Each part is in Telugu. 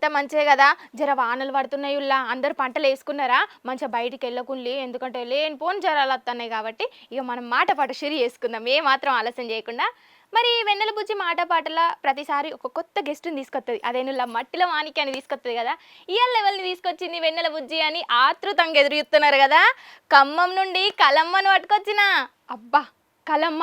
అంత మంచిదే కదా. జర వానలు పడుతున్నాయి ఉల్లా. అందరు పంటలు వేసుకున్నారా? మంచిగా బయటికి వెళ్ళకుండి ఎందుకంటే లేని పోని జ్వరాలు వస్తున్నాయి కాబట్టి ఇక మనం మాట పాట షిరి చేసుకుందాం. ఏ మాత్రం ఆలస్యం చేయకుండా. మరి వెన్నెల బుజ్జి మాట పాటల ప్రతిసారి ఒక కొత్త గెస్ట్ని తీసుకొస్తుంది అదేనులా మట్టిలో మాణిక్య అని తీసుకొస్తుంది కదా. ఇయల్ లెవెల్ని తీసుకొచ్చింది వెన్నెల బుజ్జి అని ఆతృతంగా ఎదురు చూస్తున్నారు కదా. ఖమ్మం నుండి కలమ్మను పట్టుకొచ్చిన. అబ్బా! కలమ్మ!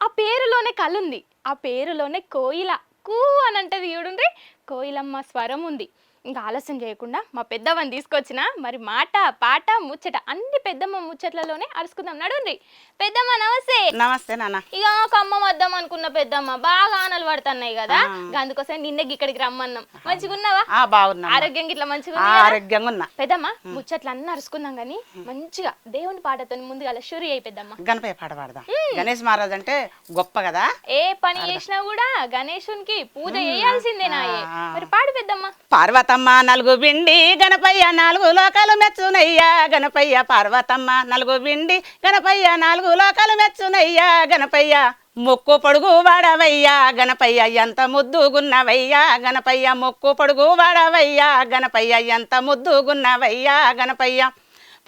ఆ పేరులోనే కలుంది ఆ పేరులోనే కోయిల. కూ అని అంటది చూడండి కోయిలమ్మ స్వరం ఉంది. ఇంకా ఆలస్యం చేయకుండా మా పెద్దమ్మని తీసుకొచ్చిన మరి మాట పాట ముచ్చట అన్ని పెద్దమ్మ ముచ్చట్లలోనే అరుచుకుందాం నడుండ్రి పెద్దమ్మ నమస్తే. నమస్తే నాన్న. ఇక ఖమ్మం వద్దాం అనుకున్న పెద్దమ్మ బాగా ఆనలు పడుతున్నాయి కదా. అందుకోసం నిన్నే ఇక్కడికి రమ్మన్నాం. మంచిగున్నావా ఆ బాగున్నా. ఆరోగ్యం ఇట్లా మంచిగా? ఆరోగ్యంగా ఉన్నా. పెద్దమ్మ ముచ్చట్లు అన్నీ అరుచుకుందాం కానీ మంచిగా దేవుని పాటతో ముందుగా షురి అయి పెద్దమ్మ. గణపయ్య పాట పాడదాం. గణేష్ మహారాజ్ అంటే గొప్ప కదా? ఏ పని చేసినా కూడా గణేశునికి పూజ చేయాల్సిందే నాయే. ఆ. మరి పాడు పెద్దమ్మ. పార్వతమ్మ నలుగు బిండి గణపయ్య నాలుగు లోకాలు మెచ్చునయ్యా. గణపయ్య పార్వతమ్మ నలుగు బిండి గణపయ్య నాలుగు లోకాలు మెచ్చునయ్యా. గణపయ్య మొక్కు పొడుగు వాడవయ్యా. గణపయ్య ఎంత ముద్దుగున్నవయ్యా గణపయ్య మొక్కు పొడుగు వాడవయ్యా. గణపయ్య ఎంత ముద్దుగున్నవయ్యా గణపయ్య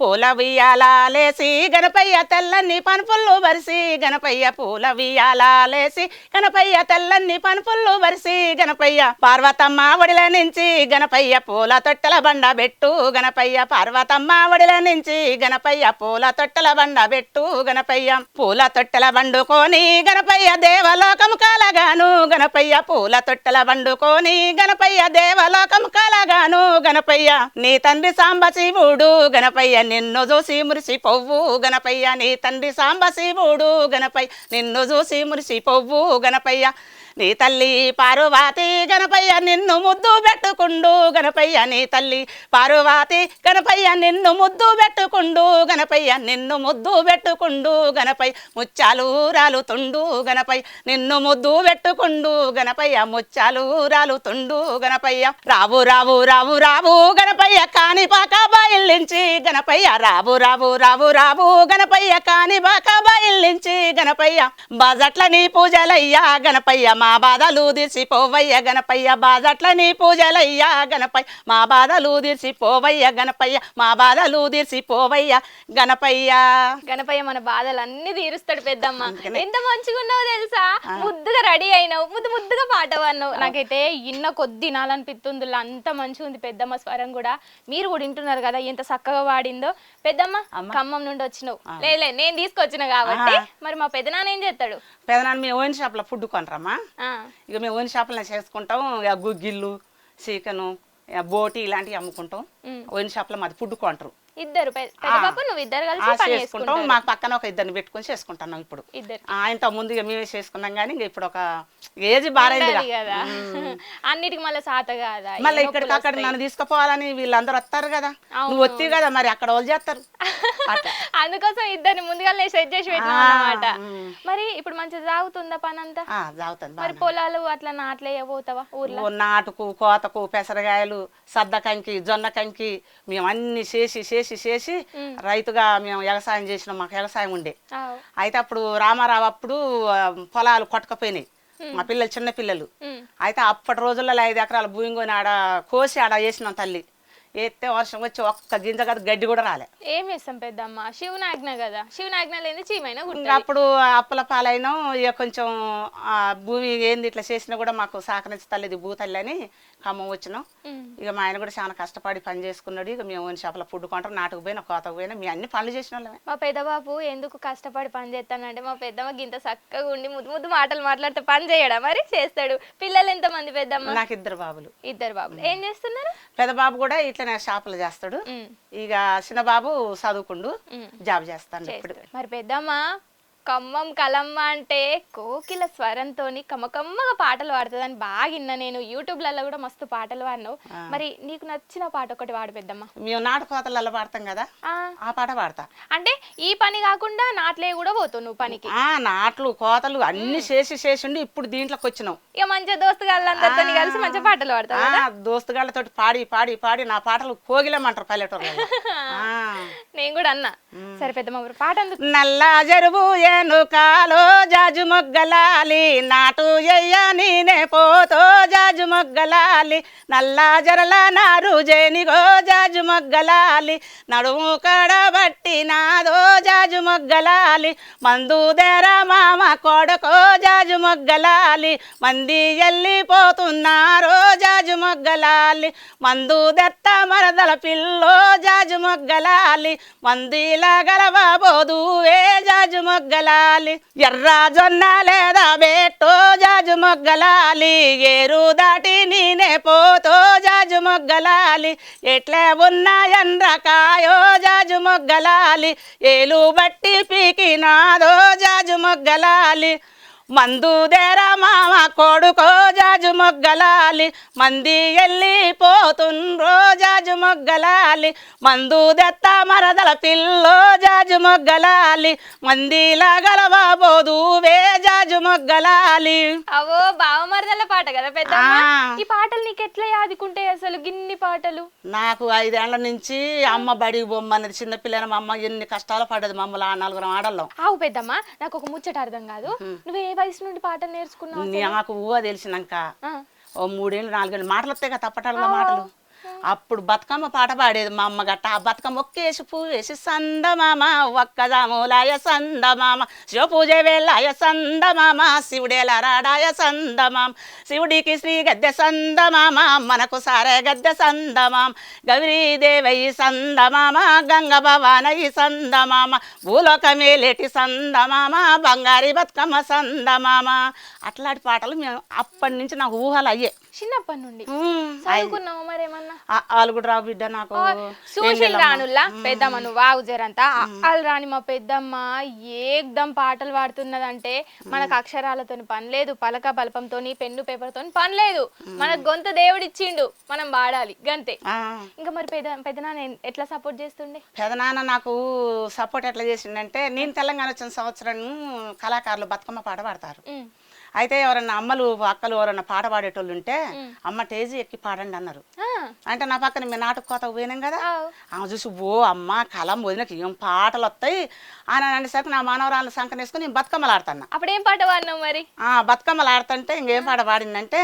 పూల వియ్యాలేసి గణపయ్య తెల్లని పనుపుల్లు వరిసి గణపయ్య పూల వియ్యాలేసి గణపయ్య తెల్లని పనుపుల్లు వరిసి గణపయ్య పార్వతమ్మ ఒడిల నుంచి గణపయ్య పూల తొట్టెల బండ బెట్టు గణపయ్య పార్వతమ్మ ఒడిల నుంచి గణపయ్య పూల తొట్టెల బండ బెట్టు గణపయ్య పూల తొట్టెల బండుకొని గణపయ్య దేవలోకము కాలగాను గణపయ్య పూల తొట్టెల బండుకొని గణపయ్య దేవలోకము కాలగాను గణపయ్య నీ తండ్రి సాంబశివుడు గణపయ్య నిన్ను చూసి మురిసి పొవ్వు గణపయ్య నీ తండ్రి సాంబశివుడు గణపయ్య. నిన్ను చూసి మురిసి పొవ్వు గణపయ్య. నీ తల్లి పార్వతి గణపయ్య నిన్ను ముద్దు పెట్టుకుండు గణపయ్య నీ తల్లి పార్వతి గణపయ్య నిన్ను ముద్దు పెట్టుకుండు గణపయ్య నిన్ను ముద్దు పెట్టుకుండు గణపై ముచ్చాలు రాలుతుండు గణపై నిన్ను ముద్దు పెట్టుకుండు గణపయ్య ముచ్చాలు రాలుతుండు గణపయ్య. రావు రావు రావు రావు గణపయ్య కాని పాక బయల్లించి గణపయ్య. రావు రావు రావు రావు గణపయ్య కాని పాక బయల్లించి గణపయ్య. బజట్ల నీ పూజలయ్యా గణపయ్య మా బాధలు తీర్చిపోవయ్య గణపయ్య బాజట్ల నీ పూజలయ్యా గణపయ్య. మా బాధలు తీర్చిపోవయ్య గణపయ్య మా బాధలు తీర్చిపోవయ్య గణపయ్య. గణపయ్య మన బాధలు అన్ని తీరుస్తాడు పెద్దమ్మ. ఎంత మంచిగా ఉన్నావో తెలుసా ముద్దుగా రెడీ అయినావు ముద్దు ముద్దుగా పాట పాడినావు. నాకైతే ఇన్న కొద్ది వినాలనిపిస్తుంది అంత మంచిగా ఉంది పెద్దమ్మ స్వరం కూడా. మీరు కూడా వింటున్నారు కదా ఎంత చక్కగా పాడిందో. పెద్దమ్మ ఖమ్మం నుండి వచ్చినావు. లేలే నేను తీసుకొచ్చిన కాబట్టి మరి మా పెద్దనాన్న ఏం చేస్తాడు? పెదనాన్న మేము ఓయిన్ షాప్లో ఫుడ్ కొనరమ్మా. ఇక మేము ఓయిన్ షాప్లో చేసుకుంటాం. ఇక గుగ్గిళ్ళు చికెను ఇక బోటి ఇలాంటివి అమ్ముకుంటాం. ఓయిన్ షాప్లో మాది ఫుడ్ కొంటారు. ఇద్దరు పె- పెద్ద పాప నువ్వు ఇద్దరు కలిసి పని చేసుకుంటాం. మాకు పక్కన ఒక ఇద్దరిని పెట్టుకొని చేసుకుంటున్నాం ఇప్పుడు. ఇద్దరు. ఆ, ఇంత ముందు ఇక మేమే చేసుకున్నాం కానీ ఇంక ఇప్పుడు ఒక ఏజ్ బారైంది కదా. అన్నిటికి మళ్ళీ సాత కాదా? మళ్ళీ ఇక్కడికి అక్కడ. నన్ను తీసుకుపోవాలని వీళ్ళందరూ వస్తారు కదా. నువ్వు వత్తి కదా మరి అక్కడ వాళ్ళు చేస్తారు. అందుకోసం ఇద్దరిని ముందుగానే సెట్ చేసి పెట్టినాం అన్నమాట. మరి ఇప్పుడు మంచిగా సాగుతుందా పని అంతా ఆ, జాగుతుంది మరి. పొలాలు అట్లా నాట్లే పోతావా ఊర్లో నాటుకు కోతకు పెసరగాయలు సద్ద కంకి జొన్న కంకి మేము అన్ని చేసి చేసి చేసి రైతుగా మేము వ్యవసాయం చేసినాం మాకు వ్యవసాయం ఉండే. అయితే అప్పుడు రామారావు అప్పుడు పొలాలు కొట్టకపోయినాయి. మా పిల్లలు చిన్న పిల్లలు. అయితే అప్పటి రోజుల్లో ఐదు ఎకరాల భూమి కొని ఆడ కోసి ఆడ వేసినాం తల్లి. వేస్తే వర్షం వచ్చి ఒక్క గింజ కదా గడ్డి కూడా రాలే. ఏం చేస్తాం పెద్దమ్మ? శివనాజ్ఞ కదా. శివనాజ్ఞ లేని చీమైనా అప్పుడు అప్పుల పాలైనాం ఇక కొంచెం ఆ భూమి ఏంది ఇట్లా చేసినా కూడా మాకు సహకరించి తల్లిది భూతల్లి అని ఖమ్మం వచ్చినాం. ఇక మా ఆయన కూడా చాలా కష్టపడి పని చేసుకున్నాడు. ఇక మేము షాప్లో ఫుడ్ కొంటాం నాటుకు పోయినా కోతకు పోయినా మేము అన్ని పనులు చేసిన వాళ్ళమే మా పెద్దబాబు ఎందుకు కష్టపడి పని చేస్తానంటే మా పెద్దమ్మ గింత చక్కగా ఉండి ముద్దు ముద్దు మాటలు మాట్లాడితే పని చేయడా మరి? చేస్తాడు. పిల్లలు ఎంతమంది పెద్దమ్మ? నాకు ఇద్దరు బాబులు. ఇద్దరు బాబులు. ఏం చేస్తున్నారు? పెద్ద బాబు కూడా ఇట్లనే షాపులు చేస్తాడు. ఇక చిన్న బాబు చదువుకుండు. జాబ్ ఇప్పుడు చేస్తాడు. మరి పెద్దమ్మ కమ్మం కలమ్మ అంటే కోకిల స్వరంతోని కమ్మకమ్మగా పాటలు పాడుతుందని బాగా విన్నా నేను. యూట్యూబ్లలో కూడా మస్తు పాటలు పాడినావు. మరి నీకు నచ్చిన పాట ఒకటి పాడు పెద్దమ్మ. మేము నాటు కోతలలో పాడతాం కదా ఆ, పాట పాడతా. అంటే ఈ పని కాకుండా నాట్లే కూడా పోతావు నువ్వు పనికి. ఆ నాట్లు కోతలు అన్ని చేసి చేసి ఉండి ఇప్పుడు దీంట్లోకి వచ్చినాం ఇక మంచిగా దోస్తు వాళ్ళందరితో కలిసి మంచిగా పాటలు పాడతావు ఆ, దోస్తుగాళ్ళతోటి పాడి పాడి పాడి నా పాటలు కోగిలమంటారు పల్లెటూరులో ఆ, నేను కూడా అన్నా. సరే పెద్దమ్మ ఊరు పాట నల్ల జరువు ఏనుకాలో జాజు మొగ్గలాలి నాటు ఎయ్య నేనే పోతో జాజు మొగ్గలాలి. నల్ల జరల నారు జేనిగో జాజు మొగ్గలాలి నడుము కడబట్టి నాదో జాజు మొగ్గలాలి. మందు దేర మామ కొడకో జాజు మొగ్గలాలి మంది వెళ్ళిపోతున్నారో జాజు మొగ్గలాలి. మందు దెత్త మరదల పిల్లో జాజు మొగ్గలాలి మందిలా గలవబోదు ఏ జాజు మొగ్గలాలి? ఎర్ర జొన్న లేదా బేట్టో జాజు మొగ్గలాలి? ఏరు దాటి నేనే పోతో జాజు మొగ్గలాలి? ఎట్లే ఉన్న ఎన్రకాయో జాజు మొగ్గలాలి? ఏలు బట్టి పీకినాదో జాజు మొగ్గలాలి? మందు దేర మామ కొడుకో జాజు మొగ్గలాలి. మంది వెళ్ళిపోతుండ్రో జాజు మొగ్గలాలి. మందు దెత్త మరదల పిల్లో జాజు మొగ్గలాలి. మందిలా వే జాజు మొగ్గలాలి. అవో బావమరదల పాట కదా పెద్దమ్మ? ఆ. ఈ పాటలు నీకు ఎట్లా యాదుకుంటాయి అసలు గిన్ని పాటలు? నాకు ఐదేళ్ళ నుంచి అమ్మ బడికి బొమ్మన్నది. చిన్నపిల్లని మా అమ్మ ఎన్ని కష్టాలు పడ్డది మమ్మల్ని ఆ నలుగురం ఆడల్లో ఆవు పెద్దమ్మ నాకు ఒక ముచ్చట అర్థం కాదు. నువ్వు ఏ వయసు నుండి పాటలు నేర్చుకున్నావు నాకు ఊహ తెలిసినాక. ఓ మూడేళ్ళు నాలుగేళ్ళు మాటలు వస్తాయి కదా తప్పటాల మాటలు. అప్పుడు బతుకమ్మ పాట పాడేది మా అమ్మ గట్ట. ఆ బతుకమ్మ ఒక్కేసి పువ్వేసి సందమామ ఒక్కదాములాయ సందమామ శివ పూజ వేళాయ సందమామ శివుడేల రాడాయ సందమామ శివుడికి శ్రీ గద్దె సందమామ మనకు సారే గద్దె సందమామ గౌరీదేవయి సందమామ గంగ భవానయి సందమామ భూలోకమేలేటి సందమామ బంగారి బతుకమ్మ సందమామ. అట్లాంటి పాటలు మేము అప్పటి నుంచి నాకు ఊహలు అయ్యే. చిన్నప్పటి నుండి చదువుకున్నావు మరేమన్నా? ఆలుగుడు రావు బిడ్డ నాకు సూషిల్ రానుల్లా పెద్దమ్మ నువ్వు వాగు జరంతా అల్ రాని మా పెద్దమ్మ ఏకదం పాటలు పాడుతున్నదంటే మనకు అక్షరాలతో పని లేదు పలక బల్పంతో పెన్ను పేపర్తో పని లేదు. మన గొంతు దేవుడిచ్చిండు మనం పాడాలి గంతే. ఇంకా మరి పెద్ద పెద్దనాన్న ఎట్లా సపోర్ట్ చేస్తుండే? పెదనాన్న నాకు సపోర్ట్ ఎట్లా చేసిండంటే నేను తెలంగాణ వచ్చిన సంవత్సరం కళాకారులు బతుకమ్మ పాట పాడతారు. అయితే ఎవరన్నా అమ్మలు అక్కలు ఎవరన్నా పాట పాడేటోళ్ళు ఉంటే అమ్మ టేజీ ఎక్కి పాడండి అన్నారు. అంటే నా పక్కన మేము నాటక కోత పోయినాం కదా. ఆమె చూసి ఓ అమ్మ కలం వదినకి ఏం పాటలు వస్తాయి అని అనేసరికి నా మనవరాలను సంకన వేసుకుని నేను బతుకమ్మలు ఆడుతున్నా అప్పుడేం పాట పాడినావు మరి? ఆ బతుకమ్మలు ఆడుతుంటే ఇంకేం పాట పాడిందంటే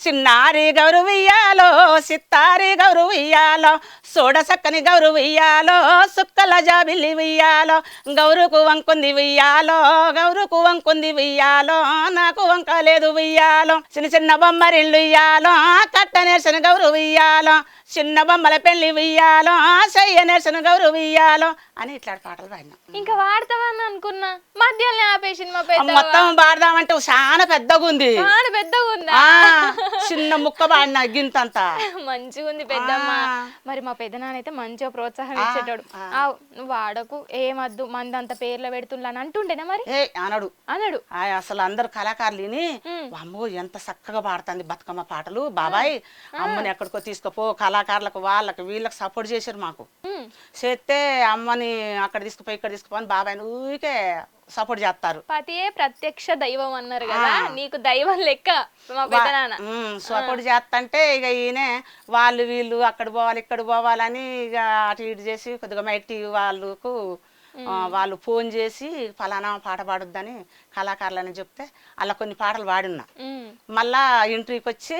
చిన్నారి గౌరవియ్యాలో సిత్తారి గౌరవియ్యాలో సోడసక్కని గౌరవియ్యాలో సుక్కల జాబిల్లి వియ్యాలో గౌరుకు వంకుంది వియ్యాలో గౌరుకు వంకుంది వియ్యాలో నాకు వంక లేదు వియ్యాలో చిన్న చిన్న బొమ్మరిల్లు ఇయ్యాలో కట్ట నేర్చిన గౌరవియ్యాలో చిన్న బొమ్మల పెళ్ళి వియ్యాలో చెయ్య నేర్చిన గౌరవియ్యాలో అని ఇట్లాంటి పాటలు పాడినా. ఇంకా వాడతావని అనుకున్నా. మధ్యలో ఆపేసింది మా పెద్ద మొత్తం పాడదామంటే చాలా పెద్దగా ఉంది పెద్దగా ఉందా చిన్న ముక్క పాడిన గింతంతా. మంచిగా ఉంది పెద్దమ్మ. మరి మా పెద్దనాన్న అయితే మంచిగా ప్రోత్సాహం ఇచ్చేటోడు. నువ్వు వాడకు ఏమద్దు మంది అంత పేర్లు పెడుతుండ్లా అని అంటుండేనా మరి? అనడు. అన్నాడు ఆ అసలు అందరు కళాకారులు విని ఉమ్. అమ్మో ఎంత చక్కగా పాడుతుంది బతుకమ్మ పాటలు బాబాయ్. అమ్మని ఎక్కడికో తీసుకుపో కళాకారులకు వాళ్ళకి వీళ్ళకి సపోర్ట్ చేశారు మాకు. చేస్తే అమ్మని అక్కడ తీసుకుపోయి ఇక్కడ తీసుకుపో అని బాబాయ్ని ఊరికే సపోర్ట్ చేస్తారు. పతియే ప్రత్యక్ష దైవం అన్నారు కదా నీకు దైవం లెక్క సపోర్ట్ చేస్తంటే ఇక ఈయన వాళ్ళు వీళ్ళు అక్కడ పోవాలి ఇక్కడ పోవాలని ఇక అటు ఇటు చేసి కొద్దిగా మైటి వాళ్ళకు వాళ్ళు ఫోన్ చేసి ఫలానా పాట పాడొద్దని కళాకారులని చెప్తే అలా కొన్ని పాటలు పాడున్నా మళ్ళా ఇంటర్వ్యూకి వచ్చి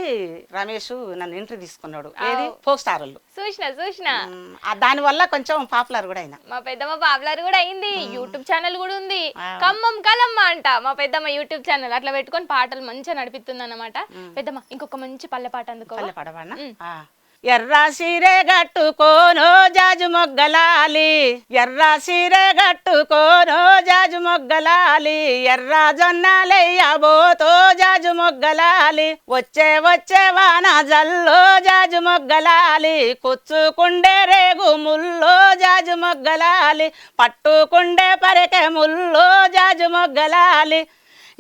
రమేష్ నన్ను ఇంటర్వ్యూ తీసుకున్నాడు. ఏది? ఫోక్ స్టార్ వాళ్ళు చూసిన చూసిన ఉమ్, ఆ దానివల్ల కొంచెం పాపులర్ కూడా అయినా. మా పెద్దమ్మ పాపులర్ కూడా అయింది. యూట్యూబ్ ఛానల్ కూడా ఉంది. ఖమ్మం కలమ్మ అంట మా పెద్దమ్మ యూట్యూబ్ ఛానల్. అట్లా పెట్టుకొని పాటలు మంచిగా నడిపిస్తుంది అన్నమాట పెద్దమ్మ ఇంకొక మంచి పల్లె పాట అందుకో పల్లె పడవన్నా ఎర్ర సీరే గట్టుకోనో జాజు మొగ్గలాలి. ఎర్ర సీరే గట్టుకోనో జాజు మొగ్గలాలి. ఎర్ర జొన్నలెయ్యబోతో జాజు మొగ్గలాలి. వచ్చే వచ్చే వాన జల్లో జాజు మొగ్గలాలి. కుచ్చుకుండే రేగు ముల్లో జాజు మొగ్గలాలి. పట్టుకుండే పరకె ముల్లో జాజు మొగ్గలాలి.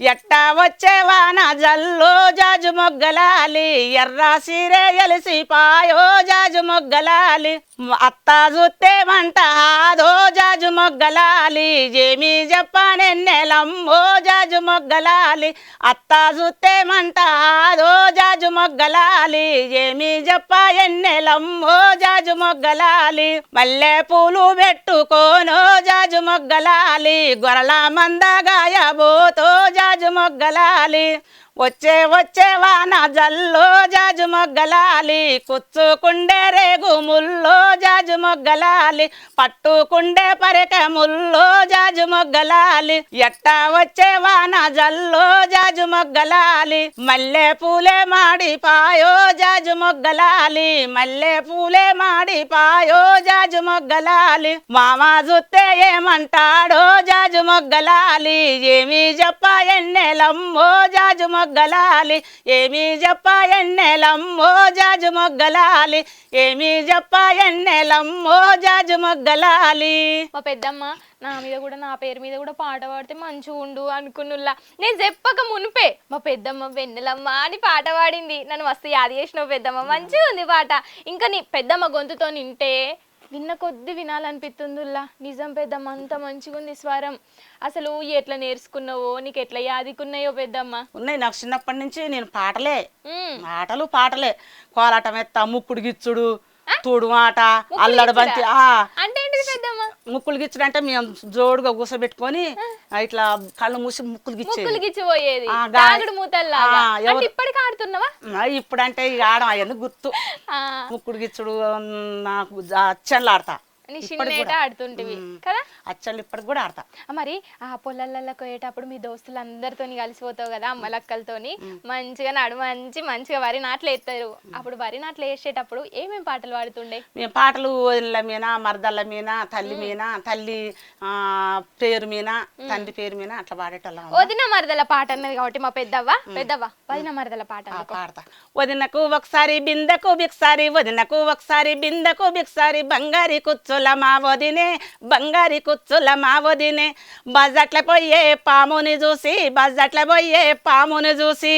ఎట్టా వచ్చేవాన జల్లో జాజు మొగ్గలాలి ఎర్ర సీరే ఎలిసి పాయో జాజు మొగ్గలాలి అత్త చూస్తే మంట ఆదో జాజు మొగ్గలాలి ఏమి చెప్పనెన్నెలమ్మో జాజు మొగ్గలాలి. అత్త చూస్తే మంట ఆదో జాజు మొగ్గలాలి ఏమి చెప్ప ఎన్నెలమ్మో జాజు మొగ్గలాలి. మల్లె పూలు పెట్టుకోనో జాజు మొగ్గలాలి గొరల మందగాయబోతో జాజు మొగ్గలాలి. వచ్చే వచ్చే వాన జల్లో జాజు మొగ్గలాలి కుచ్చుకుండే రేగు ముల్లో జాజు మొగ్గలాలి పట్టుకుండే పరిక ముల్లో జాజు మొగ్గలాలి. ఎట్టా వచ్చే వాన జల్లో జాజు మొగ్గలాలి మల్లె పూలే మాడి పాయో జాజు మొగ్గలాలి మల్లె పూలే మాడి పాయో జాజు మొగ్గలాలి. మామ చూస్తే ఏమంటాడో జాజు మొగ్గలాలి ఏమి చెప్ప ఎన్నెలమ్మో జాజు మొగ్గలాలి. ఏమి చెప్పాయన్నెలమ్మో జాజు మొగ్గలాలి. ఏమి చెప్పాయన్నెలమ్మో జాజు మొగ్గలాలి. మా పెద్దమ్మ నా మీద కూడా నా పేరు మీద కూడా పాట పాడితే మంచిగా ఉండు అనుకున్నుల్లా. నేను చెప్పక మునిపే మా పెద్దమ్మ వెన్నెలమ్మ అని పాట పాడింది. నన్ను మస్తు యాది చేసినావు పెద్దమ్మ. మంచిగా ఉంది పాట. ఇంకా నీ పెద్దమ్మ గొంతుతో నింటే విన్న కొద్ది వినాలనిపిస్తుందిల్లా. నిజం పెద్దమ్మ అంత మంచిగా ఉంది స్వరం. అసలు ఎట్లా నేర్చుకున్నావో నీకు ఎట్లా యాదికున్నాయో పెద్దమ్మ? ఉన్నాయి నాకు చిన్నప్పటి నుంచి నేను పాటలే. ఆటలు పాటలే. కోలాటం ఎత్త ముక్కుడు గిచ్చుడు. తుడు మాట అల్లడు బంతి ముక్కులు గిచ్చుడు అంటే మేము జోడుగా కూసబెట్టుకొని ఇట్లా కళ్ళు మూసి ముక్కులు గిచ్చేది. అంటే ఇప్పుడంటే ఇక ఆడం అవన్నీ గుర్తు. ముక్కుడు గిచ్చుడు నాకు అచ్చన్లు ఆడతా నీ చిన్నేట. ఆడుతుంటివి. కదా? అచ్చన్లు ఇప్పటికి కూడా ఆడతా. మరి ఆ పొలాలలో పోయేటప్పుడు మీ దోస్తులు అందరితోని కలిసిపోతావు కదా అమ్మలక్కలతోని? మంచిగా నడు మంచి మంచిగా వరి నాట్లు వేస్తారు అప్పుడు వరి నాట్లు వేసేటప్పుడు ఏమేం పాటలు పాడుతుండే? మేము పాటలు వదినల మీద మరదళ్ళ మీద తల్లి మీద తల్లి ఆ, పేరు మీద తండ్రి పేరు మీద అట్లా పాడేటోళ్ళం వదిన మరదల పాట అన్నది కాబట్టి మా పెద్దవ్వ? పెద్దవ్వ? వదిన మరదల పాట. పాడతా. వదినకు ఒకసారి బిందకు బిక్సారి వదినకు ఒకసారి బిందకు బిక్సారి బంగారి కుచ్చుల మా వదినే బంగారి కుచ్చుల మా వదినే బజట్ల పోయే పాముని చూసి బజట్ల పోయే పాముని చూసి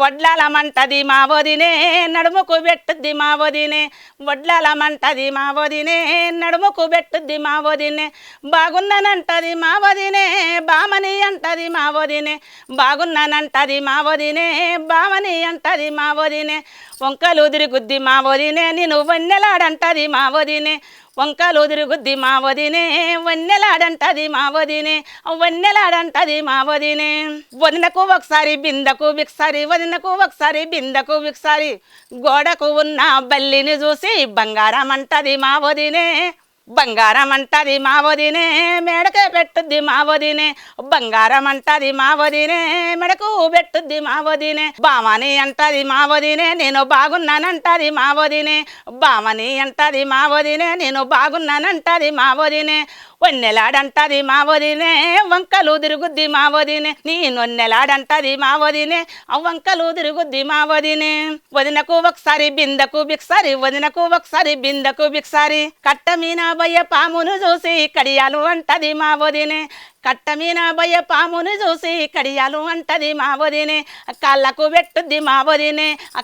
వడ్లాలమంటది మా వదినే నడుముకు పెట్టుద్ది మా వదినే వడ్లాలమంటది మా వదినే నడుముకు పెట్టుద్ది మా వదినే బాగున్నానంటది మా వదినే బామని అంటది మా వదినే బాగున్నానంటది మా వదినే బామని అంటది మా వదినే వంకలు తిరుగుద్ది మా వదినే నేను వన్నెలాడంటది మా వదినే వంకలు తిరుగుద్ది మా వదినే వన్నెలాడంటది మా వదినే వన్నెలాడంటది మా వదినే వదినకు ఒకసారి బిందకు బిక్సారి వదినకు ఒకసారి బిందకు బిక్సారి గోడకు ఉన్న బల్లిని చూసి బంగారం అంటది మా వదినే బంగారం అంటది మా వదినే మెడకే పెట్టుద్ది మా వదినే బంగారం అంటది మా వదినే మెడకు పెట్టుద్ది మా వదినే బామని అంటది మా వదినే నేను బాగున్నానంటది మా వదినే బామని అంటది మా వదినే నేను బాగున్నానంటది మా వదినే ఒన్నెలాడంటది మా వదినే వంకలు తిరుగుద్ది మా వదినే నీ నొన్నెలాడంటది మా వదినే వంకలు తిరుగుద్ది మా వదినే వదినకు ఒకసారి బిందకు బిక్సారి వదినకు ఒకసారి బిందకు బిక్సారి కట్ట మీనా బయ్య పామును చూసి కడియాలు అంటది మా వదినే. కట్ట భయ బయ్య పామును చూసి కడియాలు అంటది మా వదినే అక్కళ్ళకు పెట్టుద్ది మా వదినే ఆ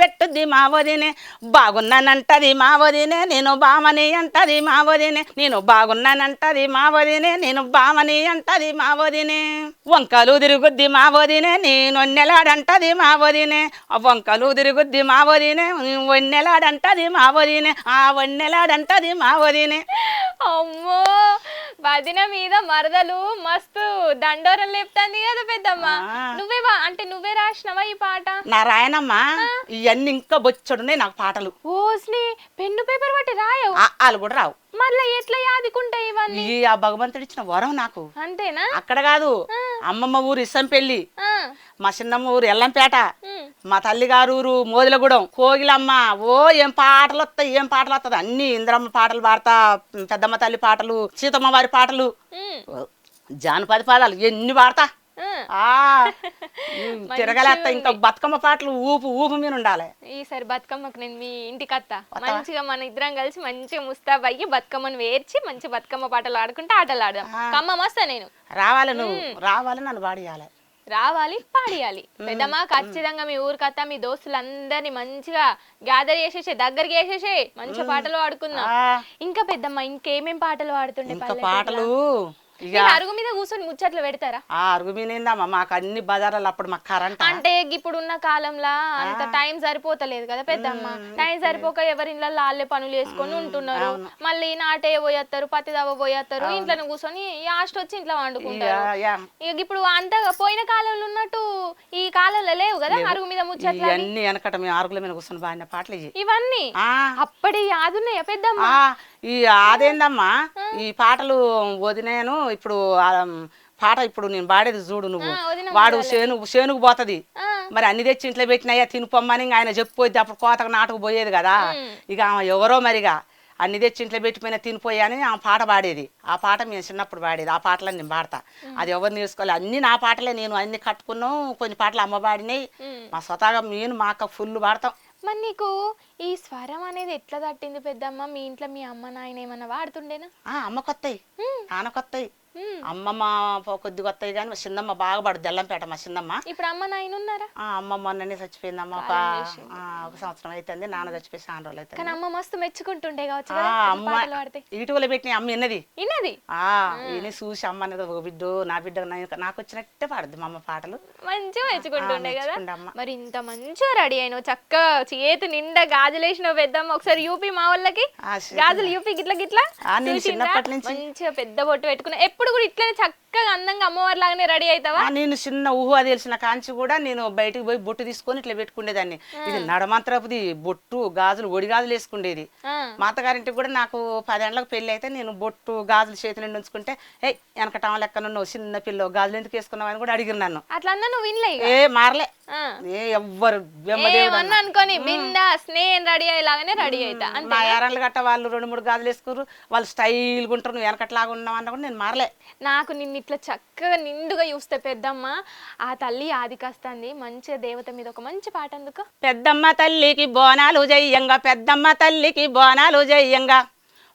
పెట్టుద్ది మా వదినే బాగున్నానంటది మా వదినే నేను బామని అంటది మా వదినే నేను బాగున్నానంటది మా వదినే నేను బామని అంటది మా వదినే వంకలు తిరుగుద్ది మా వదినే నేను నెలాడంటది మా వదినే ఆ వంకలు తిరుగుద్ది మా వదినే వన్నెలాడంటది మా వదినే ఆ వన్నెలాడంటది మా వదినే అమ్మో వదిన మీద మరదలు మస్తు దండోరం లేపుతాంది కదా పెద్దమ్మ. నువ్వే అంటే నువ్వే రాసినవా ఈ పాట? నారాయణమ్మ ఇవన్నీ ఇంకా బొచ్చుడున్నాయి నాకు పాటలు. ఓస్ని పెన్ను పేపర్ పట్టి రాయవు? వాళ్ళు కూడా రావు. మళ్ళీ ఎట్లా యాదుకుంటాయి ఇవన్నీ? ఆ భగవంతుడు ఇచ్చిన వరం నాకు. అంతేనా? అక్కడ కాదు. అమ్మమ్మ ఊరు ఇస్సంపల్లి. ఆ, మా చిన్నమ్మ ఊరు ఎల్లంపేట. మా తల్లిగారు ఊరు మోదిలగూడెం. కోగిలమ్మ. ఓ ఏం పాటలు వస్తాయి ఏం పాటలు వస్తుంది అన్ని ఇంద్రమ్మ పాటలు పాడతా పెద్దమ్మ తల్లి పాటలు సీతమ్మ వారి పాటలు. జానపద పాదాలు ఎన్ని పాడతా తిరగలేస్తా ఇంకా బతుకమ్మ పాటలు ఊపు ఊపు మీద ఉండాలి. ఈసారి బతుకమ్మకు నేను మీ ఇంటికి వస్తావా? మంచిగా మన ఇద్దరం కలిసి మంచిగా ముస్తాబ్ అయ్యి బతుకమ్మను వేర్చి మంచి బతుకమ్మ పాటలు ఆడుకుంటే ఆటలు ఆడదాం. కమ్మ మస్తా నేను. రావాలి నువ్వు. రావాలి నన్ను పాడియాలి. రావాలి పాడియాలి. పెద్దమ్మ ఖచ్చితంగా మీ ఊరికత్తా మీ దోస్తులందరినీ మంచిగా గ్యాదర్ చేసేసే దగ్గరికి వేసేసే మంచిగా పాటలు పాడుకుందాం ఆ, ఇంకా పెద్దమ్మ ఇంకేమేం పాటలు పల్లెటూరులో? పాటలు ఇక అరుగు మీద కూర్చొని ముచ్చట్లు పెడతారా? ఆ అరుగు మీనేందమ్మా మాకు అన్ని బజార్లు అప్పుడు మాకు కరెంట్ అంటే ఇప్పుడున్న కాలంలో అంత టైం సరిపోతలేదు కదా పెద్దమ్మ. టైం సరిపోక ఎవరి ఇళ్ళల్లో వాళ్ళే పనులు చేసుకొని ఉంటున్నారు. మళ్ళీ నాటే పోయేస్తారు పత్తి దవ్వ పోయేస్తారు ఇంట్లో కూర్చొని లాస్ట్ వచ్చి ఇంట్లో వండుకుంటారు. ఇక ఇప్పుడు అంత పోయిన కాలంలో ఉన్నట్టు ఈ కాలంలో లేవు కదా అరుగు మీద ముచ్చట్లు అవి. ఇవన్నీ వెనకట మేము అరుగుల మీద కూర్చొని బాడిన పాటలు ఇవి ఇవన్నీ? అప్పటి యాదున్నాయా పెద్దమ్మ? ఈ అదేందమ్మా? ఈ పాటలు వదినేను ఇప్పుడు పాట ఇప్పుడు నేను పాడేది చూడు నువ్వు. వాడు శేను శేనుకు పోతది. మరి అన్ని తెచ్చి ఇంట్లో పెట్టినాయా తినిపోమ్మని ఆయన చెప్పిపోద్ది అప్పుడు కోతకు నాటుకు పోయేది కదా. ఇక ఆమె ఎవరో మరిగా అన్ని తెచ్చి ఇంట్లో పెట్టిపోయినా తినిపోయా అని ఆ పాట పాడేది. ఆ పాట మేము చిన్నప్పుడు పాడేది ఆ పాటలను నేను పాడతా. అది ఎవరు నేర్చుకోవాలి అన్ని నా పాటలే నేను అన్ని కట్టుకున్నాం కొన్ని పాటలు అమ్మ పాడినాయి. మా స్వతహాగా నేను మా అక్క ఫుల్ పాడతాం. మరి నీకు ఈ స్వరం అనేది ఎట్లా తట్టింది పెద్దమ్మ? మీ ఇంట్లో మీ అమ్మ నాయన ఏమన్నా వాడుతుండేనా? ఆ, అమ్మ కొత్తయి. నాన్న కొత్తయి. అమ్మమ్మ పో- కొద్ది కొత్తయి కానీ మా చిన్నమ్మ బాగా పడు దెల్లంపేట మా చిన్నమ్మ. ఇప్పుడు అమ్మ నాయన ఉన్నారా? ఆ, అమ్మ మొన్ననే చచ్చిపోయింది అమ్మ. ఒక ఒక సంవత్సరం అవుతుంది నాన్న చచ్చిపోయి చాలా రోజులు అవుతుంది కానీ అమ్మ మస్తు మెచ్చుకుంటుండే కావచ్చు అమ్మ ఇటీవల పెట్టిన అమ్మ విన్నది. ఆ ఈయన చూసి అమ్మ అనేది ఒక బిడ్డ నా బిడ్డ నాకు వచ్చినట్టే పాడుద్ది మా అమ్మ పాటలు. మంచిగా మెచ్చుకుంటుండే కదా. మరి ఇంత మంచిగా రెడీ అయినావు చక్కగా చేతి నిండా గాజులేసినావు పెద్దమ్మ. ఒకసారి యూపీ మా వాళ్ళకి. గాజులు యూపీ గిట్ల గిట్లా. మంచిగా పెద్ద బొట్టు పెట్టుకున్నా. ఎప్పుడు కూడా ఇట్లనే చక్కగా అందంగా అమ్మవారి లాగానే రెడీ అవుతావా నేను చిన్న ఊహ తెలిసిన కాంచి కూడా నేను బయటికి పోయి బొట్టు తీసుకొని ఇట్లా పెట్టుకునేదాన్ని ఇది నడమంత్రపుది బొట్టు గాజులు ఒడి గాజులు వేసుకునేది ఆ. మా అత్తగారింటికి కూడా నాకు పదేళ్ళకి పెళ్ళి అయితే నేను బొట్టు గాజులు చేతి నిండి ఉంచుకుంటే ఏ వెనకటం లెక్క నువ్వు చిన్న పిల్ల గాజులు ఎందుకు వేసుకున్నావు అని కూడా అడిగిన నన్ను అట్లా అన్నా నువ్వు వినలే. ఏ మారలే. ఏ ఎవ్వరు ఏమన్నా అనుకోని బిందా స్నేహం రెడీ అయ్యేలాగానే రెడీ అవుతా అంతే మా యారాళ్ళు గట్ట వాళ్ళు రెండు మూడు గాజులు వేసుకురు వాళ్ళు స్టైల్గా ఉంటారు నువ్వు వెనకట్లాగా ఉన్నావు అన్న కూడా నేను మారలే. నాకు నిన్ను ఇట్లా చక్కగా నిండుగా చూస్తే పెద్దమ్మ ఆ తల్లి ఆది కాస్తంది మంచిగా దేవత మీద ఒక మంచి పాట అందుకో పెద్దమ్మ తల్లికి బోనాలు జయ్యంగా పెద్దమ్మ తల్లికి బోనాలు జయ్యంగా.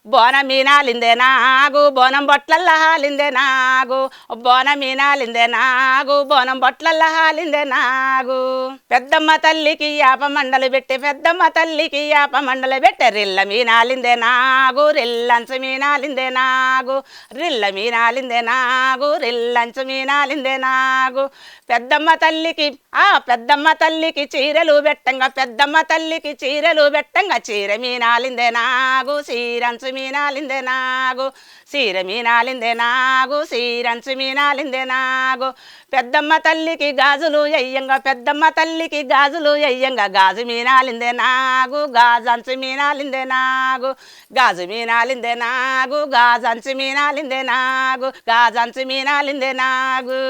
బోనమీనాలిందే నాగు బోనం బొట్లల్ల హాలిందే నాగు బోనమీనాలిందే నాగు బోనం బొట్లల్ల హాలిందే నాగు పెద్దమ్మ తల్లికి యాప మండలు పెట్టి పెద్దమ్మ తల్లికి యాప మండలు పెట్టి రిల్ల మీనాలిందే నాగు రిల్లంచ మీనాలిందే నాగు రిల్ల మీనాలిందే నాగు రిల్లంచ మీనాలిందే నాగు పెద్దమ్మ తల్లికి ఆ పెద్దమ్మ తల్లికి చీరలు పెట్టంగా పెద్దమ్మ తల్లికి చీరలు పెట్టంగా చీర మీనాలిందే నాగు చీరంచు మీనాలిందే నాగు చీర మీనాలిందే నాగు చీరంచు మీనాలిందే నాగు పెద్దమ్మ తల్లికి గాజులు ఎయ్యంగా పెద్దమ్మ తల్లికి గాజులు ఎయ్యంగా. గాజు మీనాలిందే నాగు గాజంచు మీనాలిందే నాగు గాజు మీనాలిందే నాగు గాజంచు మీనాలిందే నాగు గాజంచు మీనాలిందే నాగు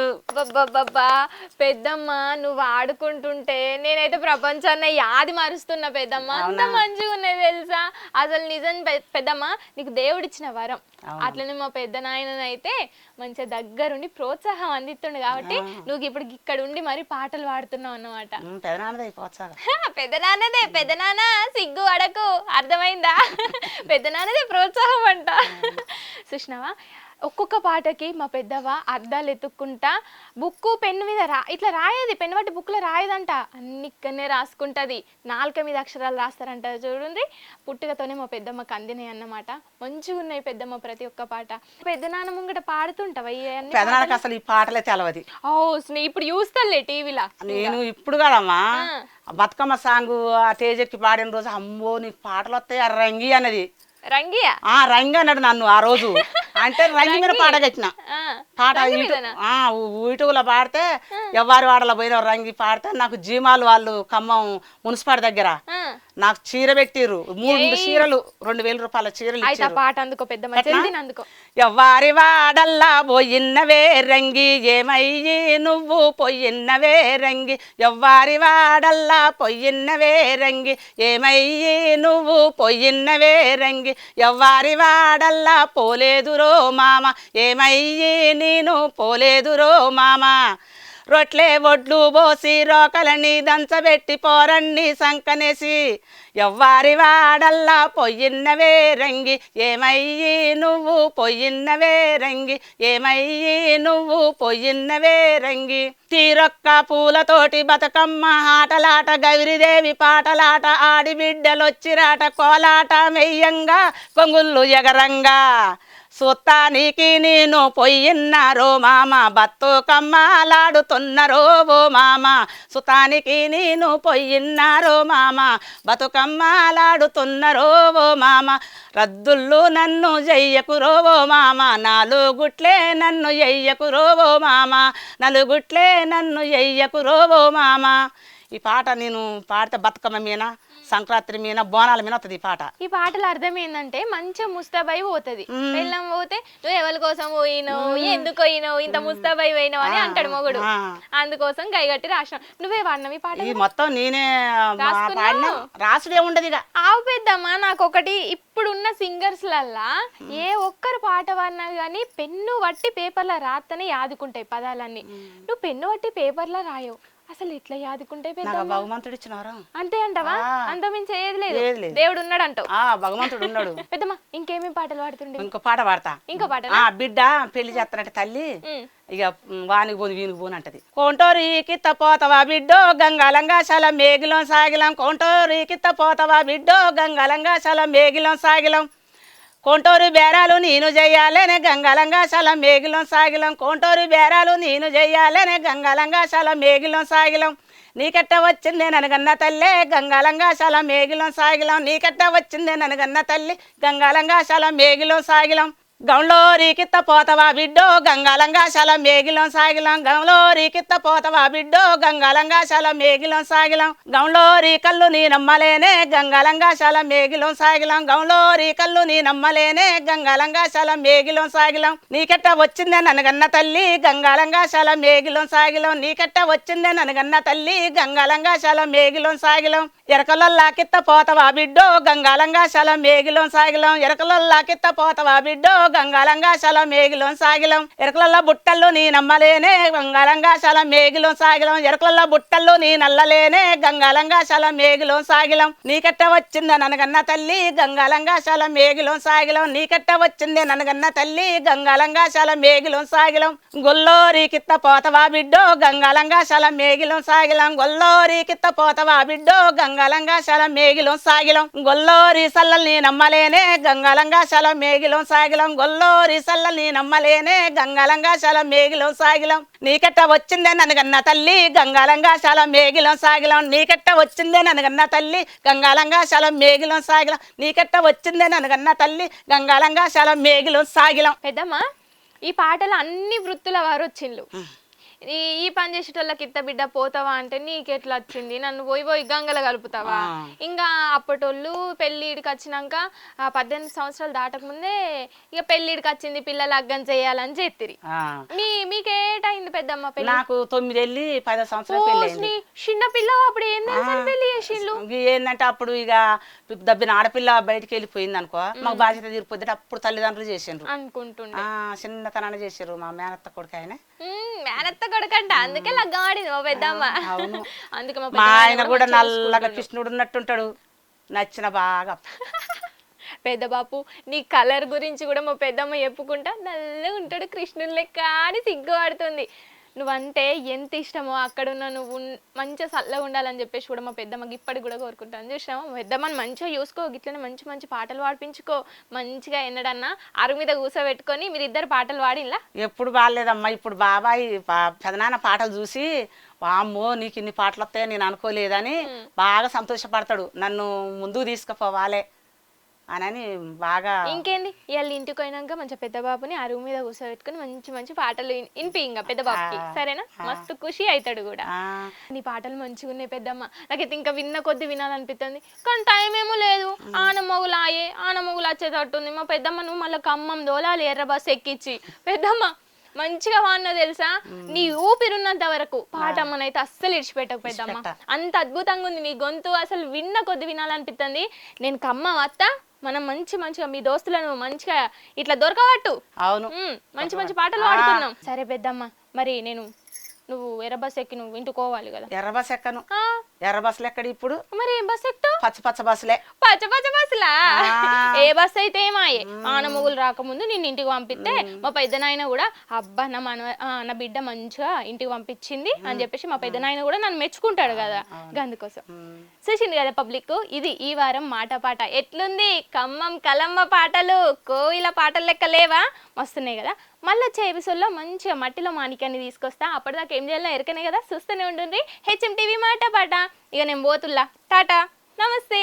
పెద్దమ్మ నువ్వు ఆడుకుంటుంటే నేనైతే ప్రపంచాన్ని యాది మరుస్తున్నా పెద్దమ్మ. అంత మంచిగా ఉన్నది తెలుసా? అసలు నిజం పెద్దమ్మ నీకు దేవుడిచ్చిన వరం. అట్లనే మా పెద్ద నాయననైతే మంచిగా దగ్గరుండి ప్రోత్సాహం అందిస్తుండు కాబట్టి నువ్వు ఇప్పుడు ఇక్కడ ఉండి మరి పాటలు పాడుతున్నావు అన్నమాట. పెద్ద నాన్నదే పెద్ద నాన్న సిగ్గు అడకు అర్థమైందా? పెద్ద నాన్నదే ప్రోత్సాహం అంట. చూసినావా ఒక్కొక్క పాటకి మా పెద్దవ అర్థాలు ఎత్తుక్కుంటా బుక్కు పెన్ను మీద రా ఇట్లా రాయేది పెన్ను బట్టి బుక్లో రాయదంట. అన్ని ఇక్కడనే రాసుకుంటుంది. నాలుక మీద అక్షరాలు రాస్తారంట చూడండి. పుట్టుకతోనే మా పెద్దమ్మకి అందినాయి అన్నమాట. మంచిగా ఉన్నాయి పెద్దమ్మ ప్రతి ఒక్క పాట. పెద్ద నాన్న ముంగట పాడుతుంటావా పెదనాన్నకి అసలు ఈ పాటలే తెలవది. ఓ ఇప్పుడు చూస్తాలే టీవీలో. నేను ఇప్పుడు కదమ్మా. బతుకమ్మ సాంగ్ ఆ తేజకి పాడిన రోజు అమ్మో నీకు పాటలు వస్తాయి ఆ రంగి అన్నది. రంగియా? ఆ రంగి అన్నాడు నన్ను ఆ రోజు. అంటే రంగి మీద ఆ, పాట యూట్యూబ్లో పాడితే ఎవ్వరి వాడలో పోయిన రంగి పాడితే నాకు జీమాలు వాళ్ళు ఖమ్మం మున్సిపాలిటీ దగ్గర. నాకు చీర పెట్టిర్రు. మూడు చీరలు రెండు వేల రూపాయల చీరలు పాట అందుకో పెద్ద అందుకో ఎవ్వారి వాడల్లా పోయిన్నవే రంగి ఏమయ్యి నువ్వు పొయ్యిన్నవే రంగి ఎవ్వారి వాడల్లా పొయ్యిన్నవే రంగి ఏమయ్యి నువ్వు పొయ్యిన్నవే రంగి ఎవ్వారి వాడల్లా పోలేదురో మామ ఏమయ్యి నేను పోలేదురో మామ? రొట్లే ఒడ్లు పోసి రోకలని దంచబెట్టి పోరండి సంకనేసి ఎవ్వారి వాడల్లా పొయ్యిన్నవే రంగి ఏమయ్యి నువ్వు పొయ్యిన్నవే రంగి ఏమయ్యి నువ్వు పొయ్యిన్నవే రంగి. తీరొక్క పూలతోటి బతుకమ్మ ఆటలాట గౌరిదేవి పాటలాట ఆడిబిడ్డలొచ్చిరాట కోలాట మెయ్యంగా కొంగుళ్ళు ఎగరంగా. సుత్తానికి నేను పొయ్యిన్నారో మామ బతుకమ్మలాడుతున్నరో ఓ మామ. సుతానికి నేను పొయ్యిన్నారో మామ బతుకమ్మలాడుతున్నరో ఓ మామ. రద్దుళ్ళు నన్ను జయ్యకురో ఓ మామ నాలుగుట్లే నన్ను ఎయ్యకురో ఓ మామ నలుగుట్లే నన్ను ఎయ్యకురో ఓ మామ. ఈ పాట నేను పాడితే బతుకమ్మ మీన? సంక్రాంతి మీన బోనాల మీద వస్తుంది ఈ పాట. ఈ పాటల అర్థం ఏంటంటే మంచిగా ముస్తాబై పోతుంది. పెళ్ళం పోతే నువ్వు ఎవరి కోసం పోయినావు? ఎందుకు పోయినావు? ఇంత ముస్తాబై పోయినావు? అని అంటాడు మొగుడు. అందుకోసం గైగట్టి రాసిన. నువ్వే వాడినావు ఈ పాట మొత్తం నేనే రాసుడే ఉండదు ఇక. ఆవు పెద్దమ్మా నాకు ఒకటి ఇప్పుడున్న సింగర్స్ లల్లా ఏ ఒక్కరు పాట పాడినా కానీ పెన్ను వట్టి పేపర్లో రాత్తనే యాదుకుంటాయి పదాలన్నీ. నువ్వు పెన్ను వట్టి పేపర్లో రాయవు. అసలు ఇట్లా నాకు భగవంతుడు ఇచ్చినవరా అంతే అంటావా? ఆ. అంతమించి ఏది లేదు. దేవుడు ఉన్నాడు అంటావు ఆ భగవంతుడు ఉన్నాడు పెద్దమ్మా ఇంకేమేం పాటలు పాడుతుండే? ఇంకో పాట పాడతా. ఇంకో పాట ఆ బిడ్డ పెళ్ళి చేస్తానంటే తల్లి. ఇక వానికి పోను వీనికి పోను అంటది. కోంటోరి కిత్త పోతవా బిడ్డో గంగాలంగా శల మేగిలం సాగిలం. కోంటోరి కిత్త పోతవా బిడ్డో గంగాలంగా శల మేగిలం సాగిలం. కొంటూరు బేరాలు నేను చెయ్యాలనే గంగలంగా శల మేగిలం సాగిలం. కొంటూరు బేరాలు నేను చెయ్యాలనే గంగలంగా శల మేగిలం సాగిలం. నీకెట్ట వచ్చిందే ననగన్న తల్లే గంగాలంగా శల మేగిలం సాగిలం. నీకెట్ట వచ్చిందే ననగన్న తల్లి గంగాలంగా శల మేగిలం సాగిలం. గంలో రీకిత్త పోతవా బిడ్డో? గంగాలంగా శలం మేగిలం సాగిలం. గంలో రీకిత్త పోతవా బిడ్డో? గంగాలంగా శలం మేగిలం సాగిలం. గంలో రీకల్లు నీ నమ్మలేనే? గంగాలంగా శలం మేగిలం సాగిలం. గంలో రీకల్లు నీ నమ్మలేనే? గంగాలంగా శలం మేగిలం సాగిలం. నీకెట్ట వచ్చిందే ననగన్న తల్లి? గంగాలంగా శలం మేగిలం సాగిలం. నీకెట్ట వచ్చిందే ననగన్న తల్లి? గంగాలంగా శలం మేగిలం సాగిలం. ఎరకలల్లాకిత్త పోతవా బిడ్డో? గంగాలంగా శలం మేగిలం సాగిలం. ఎరకలల్లాకిత్త పోతవా బిడ్డో? గంగాలంగా శల మేగిలం సాగిలం. ఎరకలల్ల బుట్టల్లో నీ నమ్మలేనే. గంగాలంగా శల మేగిలం సాగిలం. ఎరకలల్ల బుట్టల్లో నీ నల్లలేనే. గంగాలంగా శల మేగిలం సాగిలం. నీకెట్ట వచ్చింది ననగన్న తల్లి. గంగాలంగా శల మేగిలం సాగిలం. నీకెట్ట వచ్చిందే ననగన్న తల్లి. గంగాలంగా శల మేగిలం సాగిలం. గొల్లోరికిత్త పోతవా బిడ్డో. గంగాలంగా శల మేగిలం సాగిలం. గొల్లోరికిత్త పోతవా బిడ్డో. గంగాలంగా శల మేగిలం సాగిలం. గొల్లోరి సల్లల్ని నమ్మలేనే. గంగాలంగా శల మేగిలం సాగిలం. గొల్లోరి సల్లల్ని నమ్మలేనే గంగాలంగా శల మేగిలం సాగిలం. నీకెట్ట వచ్చిందే ననగన్న తల్లి గంగాలంగా శల మేగిలం సాగిలం. నీకెట్ట వచ్చిందే ననగన్న తల్లి గంగాలంగా శల మేగిలం సాగిలం. నీకెట్ట వచ్చిందే ననగన్న తల్లి గంగాలంగా శల మేగిలం సాగిలం. పెద్దమ్మా ఈ పాటలు అన్ని వృత్తుల వారు వచ్చిండ్లు. ఈ ఈ పని చేసేటోళ్ళకి ఇత్త బిడ్డ పోతావా అంటే నీకెట్లా వచ్చింది నన్ను పోయి పోయి గంగల కలుపుతావా. ఇంకా అప్పటోళ్ళు పెళ్ళిడికి వచ్చినాక ఆ పద్దెనిమిది సంవత్సరాలు దాటకముందే ఇక పెళ్ళిడికి వచ్చింది పిల్లలు అగ్గం చేయాలని చెప్పిరి. మీ మీకేటైంది పెద్దమ్మ పెళ్ళి? నాకు తొమ్మిది వెళ్ళి పదో సంవత్సరం పెళ్ళి ఓస్ని, చిన్న పిల్ల అప్పుడు? ఏం తెలుసు అని పెళ్ళి చేసిండ్లు? ఏంటంటే అప్పుడు ఇక దబ్బిన ఆడపిల్ల బయటికి వెళ్ళిపోయింది అనుకో మాకు బాధ్యత తీరిపోతే అప్పుడు తల్లిదండ్రులు చేసిండ్రు. అనుకుంటుండే. ఆ చిన్నతనాన్ని చేసారు మా మేనత్త కొడుకు ఆయన. మేనత్త కొడుకంట. అందుకే లగ్గం ఆడింది మా పెద్దమ్మ. అందుకే మా ఆయన కూడా నల్లగా. కృష్ణుడు ఉన్నట్టుంటాడు నచ్చిన బాగా. పెద్ద బాపు నీ కలర్ గురించి కూడా మా పెద్దమ్మ చెప్పుకుంటా నల్లగా ఉంటాడు. కృష్ణుని లెక్క అని సిగ్గుపడుతుంది నువ్వంటే ఎంత ఇష్టమో అక్కడ ఉన్న నువ్వు మంచిగా చల్లగా ఉండాలని చెప్పేసి కూడా మా పెద్దమ్మకి ఇప్పటికి కూడా కోరుకుంటాను చూసినావా? పెద్దమ్మని మంచిగా చూసుకో గిట్లనే మంచి మంచి పాటలు పాడిపించుకో మంచిగా ఎన్నడన్నా అరుగు మీద కూర్చోబెట్టుకొని మీరు ఇద్దరు పాటలు పాడిలా ఎప్పుడు బాగాలేదమ్మా ఇప్పుడు బాబాయ్ పెదనాన్న పాటలు చూసి వామ్మో నీకు ఇన్ని పాటలు వస్తాయని నేను అనుకోలేదని బాగా సంతోషపడతాడు. నన్ను ముందుకు తీసుకుపోవాలి. అని బాగా ఇంకేంది? ఇవాళ ఇంటికి పోయినాక మంచిగా పెద్ద బాబుని అరుగు మీద కూర్చోబెట్టుకొని మంచి మంచి పాటలు వినిపి ఇంకా పెద్ద బాబుకి. సరేనా? మస్తు ఖుషి అవుతాడు కూడా. ఆ, నీ పాటలు మంచిగా ఉన్నాయి పెద్దమ్మ. నాకైతే ఇంకా విన్న కొద్ది వినాలనిపిస్తుంది కానీ టైం ఏమో లేదు. ఆనమొగులు ఆయే ఆనమొగులు వచ్చేటట్టుంది మా పెద్దమ్మ నువ్వు మళ్ళీ ఖమ్మం దోలాలి ఎర్ర బస్ ఎక్కించి పెద్దమ్మ మంచిగా వాడినా తెలుసా? నీ ఊపిరున్నంత వరకు పాట అమ్మనైతే అస్సలు ఇడిచిపెట్టకు పెద్దమ్మ. అంత అద్భుతంగా ఉంది నీ గొంతు. అసలు విన్న కొద్ది వినాలనిపిస్తుంది నేను ఖమ్మం అత్త మనం మంచి మంచిగా మీ దోస్తులను మంచిగా ఇట్లా దొరకబట్టు అవును. మంచి మంచి పాటలు పాడుకుందాం. సరే పెద్దమ్మ మరి నేను నువ్వు ఎర్ర బస్ ఎక్కి నువ్వు ఇంటికి పోవాలి కదా. ఎర్ర బస్ ఎక్కను. ఆ, ఎర్ర బస్సులు ఎక్కడి ఇప్పుడు? మరి ఏం బస్ ఎక్కుతావు పచ్చ పచ్చ బస్సులే. పచ్చ పచ్చ బస్సులా. ఏ బస్ అయితే ఏమాయే? ఆనమొగులు రాకముందు నేను ఇంటికి పంపిస్తే మా పెద్దనాయన కూడా అబ్బా నా మన ఆ, నా బిడ్డ మంచిగా ఇంటికి పంపించింది అని చెప్పేసి మా పెద్దనాయన కూడా నన్ను మెచ్చుకుంటాడు కదా అందుకోసం చూసింది కదా పబ్లిక్? ఇది ఈ వారం మాట పాట. ఎట్లుంది? ఖమ్మం కలమ్మ పాటలు కోయిల పాటలు లెక్క లేవా? వస్తున్నాయి కదా. మళ్ళీ వచ్చే ఎపిసోడ్లో మంచిగా మట్టిలో మాణిక్యాన్ని తీసుకొస్తా. అప్పటిదాకా ఏం చేయాలో ఎరకనే కదా చూస్తూనే ఉంటుంది. హెచ్ఎం టీవీ మాట పాట. ఇక నేను పోతుల్లా. టాటా. నమస్తే.